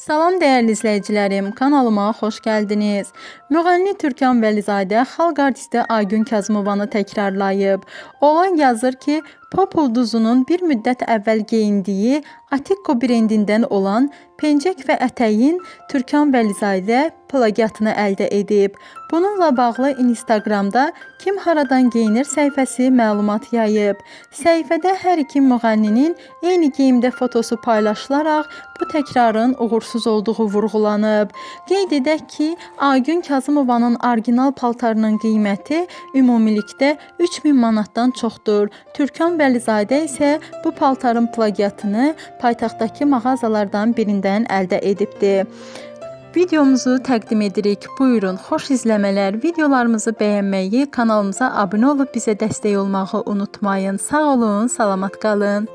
Salam dəyərli izləyicilərim, kanalıma xoş gəldiniz. Müğənni Türkan Vəlizadə xalq artisti Aygün Kazımovanı təkrarlayıb. Oğlan yazır ki, pop ulduzunun bir müddət əvvəl geyindiyi Atiko brendindən olan pencək və ətəyin Türkan Vəlizadə plagiatını əldə edib. Bununla bağlı Instagramda Kim haradan geyinir səhifəsi məlumat yayıb. Səhifədə hər iki müğənninin eyni geyimdə fotosu paylaşılaraq bu təkrarın uğursuz olduğu vurğulanıb. Qeyd edək ki, Aygün Kazımovanın orijinal paltarının qiyməti ümumilikdə 3000 manatdan çoxdur. Türkan Vəlizadə isə bu paltarın plagiatını paytaxtdakı mağazalardan birindən əldə edibdi. Videomuzu təqdim edirik. Buyurun, xoş izləmələr. Videolarımızı bəyənməyi, kanalımıza abunə olub bizə dəstək olmağı unutmayın. Sağ olun, salamat qalın.